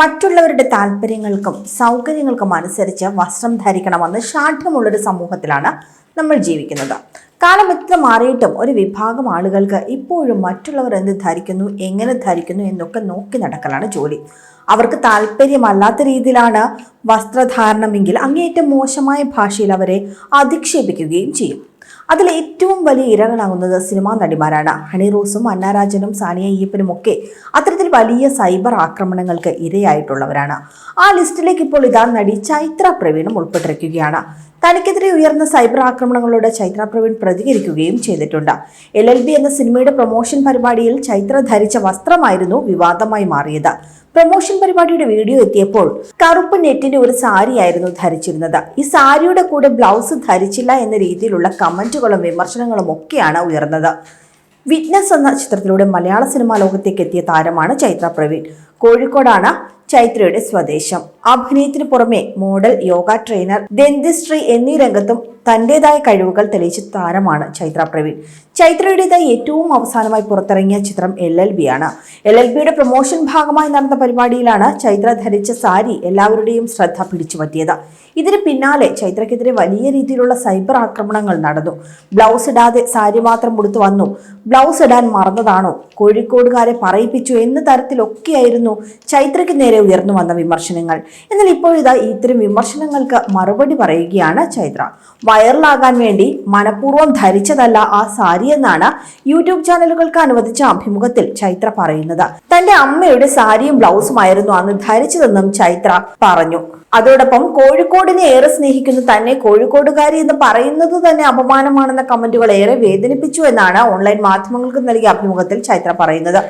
മറ്റുള്ളവരുടെ താല്പര്യങ്ങൾക്കും സൗകര്യങ്ങൾക്കും അനുസരിച്ച് വസ്ത്രം ധരിക്കണമെന്ന് ഷാഠ്യമുള്ളൊരു സമൂഹത്തിലാണ് നമ്മൾ ജീവിക്കുന്നത്. കാലം എത്ര മാറിയിട്ടും ഒരു വിഭാഗം ആളുകൾക്ക് ഇപ്പോഴും മറ്റുള്ളവർ എന്ത് ധരിക്കുന്നു എങ്ങനെ ധരിക്കുന്നു എന്നൊക്കെ നോക്കി നടക്കലാണ് ജോലി. അവർക്ക് താല്പര്യമല്ലാത്ത രീതിയിലാണ് വസ്ത്രധാരണമെങ്കിൽ അങ്ങേയറ്റം മോശമായ ഭാഷയിൽ അവരെ അധിക്ഷേപിക്കുകയും ചെയ്യും. അതിൽ ഏറ്റവും വലിയ ഇരകളാകുന്നത് സിനിമാ നടിമാരാണ്. ഹണി റോസും അന്നാരാജനും സാനിയ അയ്യപ്പനും ഒക്കെ അത്തരത്തിൽ വലിയ സൈബർ ആക്രമണങ്ങൾക്ക് ഇരയായിട്ടുള്ളവരാണ്. ആ ലിസ്റ്റിലേക്ക് ഇപ്പോൾ ഇതാ നടി ചൈത്ര പ്രവീണും ഉൾപ്പെട്ടിരിക്കുകയാണ്. തനിക്കെതിരെ ഉയർന്ന സൈബർ ആക്രമണങ്ങളോട് ചൈത്ര പ്രവീൺ പ്രതികരിക്കുകയും ചെയ്തിട്ടുണ്ട്. എൽ എൽ ബി എന്ന സിനിമയുടെ പ്രൊമോഷൻ പരിപാടിയിൽ ചൈത്ര ധരിച്ച വസ്ത്രമായിരുന്നു വിവാദമായി മാറിയത്. പ്രൊമോഷൻ പരിപാടിയുടെ വീഡിയോ എത്തിയപ്പോൾ കറുപ്പ് നെറ്റിന്റെ ഒരു സാരിയായിരുന്നു ധരിച്ചിരുന്നത്. ഈ സാരിയുടെ കൂടെ ബ്ലൗസ് ധരിച്ചില്ല എന്ന രീതിയിലുള്ള കമന്റുകളും വിമർശനങ്ങളും ഒക്കെയാണ് ഉയർന്നത്. വിറ്റ്നസ് എന്ന ചിത്രത്തിലൂടെ മലയാള സിനിമാ ലോകത്തേക്ക് എത്തിയ താരമാണ് ചൈത്ര പ്രവീൺ. കോഴിക്കോടാണ് ചൈത്രയുടെ സ്വദേശം. അഭിനയത്തിന് പുറമെ മോഡൽ യോഗ ട്രെയിനർ ഡെന്റിസ്ട്രി എന്നീ രംഗത്തും തന്റേതായ കഴിവുകൾ തെളിയിച്ച താരമാണ് ചൈത്ര പ്രവീൺ. ചൈത്രയുടേതായി ഏറ്റവും അവസാനമായി പുറത്തിറങ്ങിയ ചിത്രം എൽ എൽ ബി ആണ്. എൽ എൽ ബിയുടെ പ്രൊമോഷൻ ഭാഗമായി നടന്ന പരിപാടിയിലാണ് ചൈത്ര ധരിച്ച സാരി എല്ലാവരുടെയും ശ്രദ്ധ പിടിച്ചുപറ്റിയത്. ഇതിന് പിന്നാലെ ചൈത്രയ്ക്കെതിരെ വലിയ രീതിയിലുള്ള സൈബർ ആക്രമണങ്ങൾ നടന്നു. ബ്ലൗസ് ഇടാതെ സാരി മാത്രം ഉടുത്തു വന്നു. ബ്ലൗസ് ഇടാൻ മറന്നതാണോ? കോഴിക്കോടുകാരെ പറയിപ്പിച്ചു എന്ന തരത്തിലൊക്കെയായിരുന്നു ചൈത്രയ്ക്ക് നേരെ ഉയർന്നു വന്ന വിമർശനങ്ങൾ. എന്നാൽ ഇപ്പോഴിതാ ഇത്തരം വിമർശനങ്ങൾക്ക് മറുപടി പറയുകയാണ് ചൈത്ര. വൈറലാകാൻ വേണ്ടി മനഃപൂർവം ധരിച്ചതല്ല ആ സാരി എന്നാണ് യൂട്യൂബ് ചാനലുകൾക്ക് അനുവദിച്ച അഭിമുഖത്തിൽ ചൈത്ര പറയുന്നത്. തന്റെ അമ്മയുടെ സാരിയും ബ്ലൗസുമായിരുന്നു അന്ന് ധരിച്ചതെന്നും ചൈത്ര പറഞ്ഞു. അതോടൊപ്പം കോഴിക്കോടിനെ ഏറെ സ്നേഹിക്കുന്ന തന്നെ കോഴിക്കോടുകാരി എന്ന് പറയുന്നത് തന്നെ അപമാനമാണെന്ന കമന്റുകൾ ഏറെ വേദനിപ്പിച്ചു എന്നാണ് ഓൺലൈൻ മാധ്യമങ്ങൾക്ക് നൽകിയ അഭിമുഖത്തിൽ ചൈത്ര പറയുന്നത്.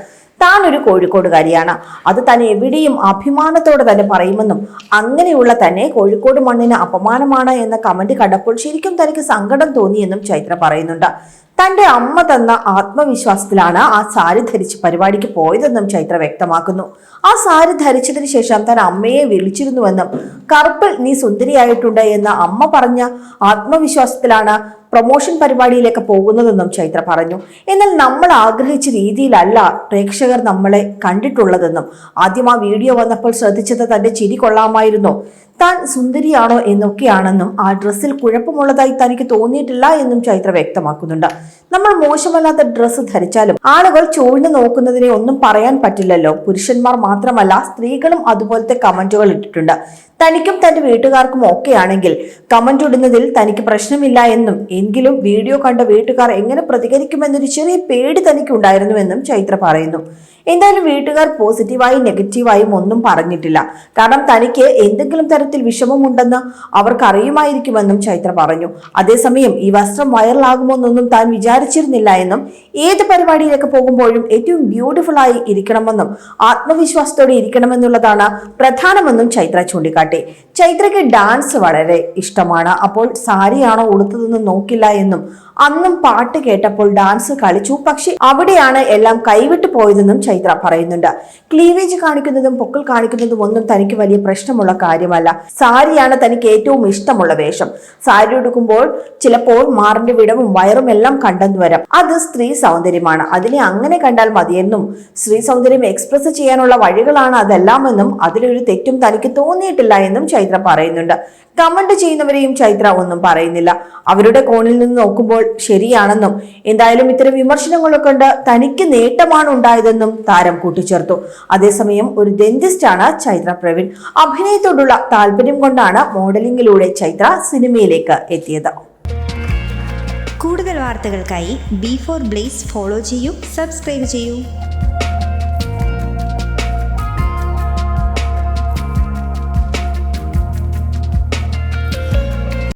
താൻ ഒരു കോഴിക്കോടുകാരിയാണ്. അത് താൻ എവിടെയും അഭിമാനത്തോടെ തന്നെ പറയുമെന്നും അങ്ങനെയുള്ള തന്നെ കോഴിക്കോട് മണ്ണിന് അപമാനമാണ് എന്ന കമന്റ് കണ്ടപ്പോൾ ശരിക്കും തനിക്ക് സങ്കടം തോന്നിയെന്നും ചൈത്ര പറയുന്നുണ്ട്. തന്റെ അമ്മ തന്ന ആത്മവിശ്വാസത്തിലാണ് ആ സാരി ധരിച്ച് പരിപാടിക്ക് പോയതെന്നും ചൈത്ര വ്യക്തമാക്കുന്നു. ആ സാരി ധരിച്ചതിന് ശേഷം താൻ അമ്മയെ വിളിച്ചിരുന്നുവെന്നും കറുപ്പിൽ നീ സുന്ദരിയായിട്ടുണ്ട് എന്ന് അമ്മ പറഞ്ഞ ആത്മവിശ്വാസത്തിലാണ് പ്രൊമോഷൻ പരിപാടിയിലേക്ക് പോകുന്നതെന്നും ചൈത്ര പറഞ്ഞു. എന്നാൽ നമ്മൾ ആഗ്രഹിച്ച രീതിയിലല്ല പ്രേക്ഷകർ നമ്മളെ കണ്ടിട്ടുള്ളതെന്നും. ആദ്യം ആ വീഡിയോ വന്നപ്പോൾ ശ്രദ്ധിച്ചത് തന്റെ ചിരി കൊള്ളാമായിരുന്നു. താൻ സുന്ദരിയാണോ എന്നൊക്കെയാണെന്നും ആ ഡ്രസ്സിൽ കുഴപ്പമുള്ളതായി തനിക്ക് തോന്നിയിട്ടില്ല എന്നും ചൈത്ര വ്യക്തമാക്കുന്നുണ്ട്. നമ്മൾ മോശമല്ലാത്ത ഡ്രസ്സ് ധരിച്ചാലും ആളുകൾ ചൂഴ്ന്നു നോക്കുന്നതിനെ ഒന്നും പറയാൻ പറ്റില്ലല്ലോ. പുരുഷന്മാർ മാത്രമല്ല സ്ത്രീകളും അതുപോലത്തെ കമന്റുകൾ ഇട്ടിട്ടുണ്ട്. തനിക്കും തന്റെ വീട്ടുകാർക്കും ഒക്കെയാണെങ്കിൽ കമന്റ് ഇടുന്നതിൽ തനിക്ക് പ്രശ്നമില്ല എന്നും എങ്കിലും വീഡിയോ കണ്ട വീട്ടുകാർ എങ്ങനെ പ്രതികരിക്കുമെന്നൊരു ചെറിയ പേടി തനിക്കുണ്ടായിരുന്നുവെന്നും ചൈത്ര പറയുന്നു. എന്തായാലും വീട്ടുകാർ പോസിറ്റീവായും നെഗറ്റീവായും ഒന്നും പറഞ്ഞിട്ടില്ല. കാരണം തനിക്ക് എന്തെങ്കിലും തരത്തിൽ വിഷമമുണ്ടെന്ന് അവർക്ക് അറിയുമായിരിക്കുമെന്നും ചൈത്ര പറഞ്ഞു. അതേസമയം ഈ വസ്ത്രം വൈറലാകുമെന്നൊന്നും താൻ വിചാരിച്ചിരുന്നില്ല എന്നും ഏത് പരിപാടിയിലേക്ക് പോകുമ്പോഴും ഏറ്റവും ബ്യൂട്ടിഫുൾ ആയി ഇരിക്കണമെന്നും ആത്മവിശ്വാസത്തോടെ ഇരിക്കണമെന്നുള്ളതാണ് പ്രധാനമെന്നും ചൈത്ര ചൂണ്ടിക്കാട്ടി. ചൈത്രയ്ക്ക് ഡാൻസ് വളരെ ഇഷ്ടമാണ്. അപ്പോൾ സാരിയാണോ ഉടുത്തതെന്ന് നോക്കില്ല എന്നും അന്നും പാട്ട് കേട്ടപ്പോൾ ഡാൻസ് കളിച്ചു. പക്ഷെ അവിടെയാണ് എല്ലാം കൈവിട്ടു പോയതെന്നും ചൈത്ര പറയുന്നുണ്ട്. ക്ലീവേജ് കാണിക്കുന്നതും പൊക്കിൾ കാണിക്കുന്നതും ഒന്നും തനിക്ക് വലിയ പ്രശ്നമുള്ള കാര്യമല്ല. സാരിയാണ് തനിക്ക് ഏറ്റവും ഇഷ്ടമുള്ള വേഷം. സാരി ഉടുക്കുമ്പോൾ ചിലപ്പോൾ മാറിന്റെ വിടവും വയറും എല്ലാം കണ്ടെന്നു വരാം. അത് സ്ത്രീ സൗന്ദര്യമാണ്. അതിനെ അങ്ങനെ കണ്ടാൽ മതിയെന്നും സ്ത്രീ സൗന്ദര്യം എക്സ്പ്രസ് ചെയ്യാനുള്ള വഴികളാണ് അതെല്ലാമെന്നും അതിലൊരു തെറ്റും തനിക്ക് തോന്നിയിട്ടില്ല എന്നും ചൈത്ര പറയുന്നുണ്ട്. കമന്റ് ചെയ്യുന്നവരെയും ചൈത്ര ഒന്നും പറയുന്നില്ല. അവരുടെ കോണിൽ നിന്ന് നോക്കുമ്പോൾ ശരിയാണെന്നും എന്തായാലും ഇത്തരം വിമർശനങ്ങളൊക്കെ കൊണ്ട് തനിക്ക് നേട്ടമാണ് ഉണ്ടായതെന്നും താരം കൂട്ടിച്ചേർത്തു. അതേസമയം ഒരു ഡെന്റിസ്റ്റാണ് ചൈത്ര പ്രവീൺ. അഭിനയത്തോടുള്ള താല്പര്യം കൊണ്ടാണ് മോഡലിംഗിലൂടെ ചൈത്ര സിനിമയിലേക്ക് എത്തിയത്. കൂടുതൽ വാർത്തകൾക്കായി ബി ഫോർ ബ്ലേസ് ഫോളോ ചെയ്യൂ സബ്സ്ക്രൈബ് ചെയ്യൂ.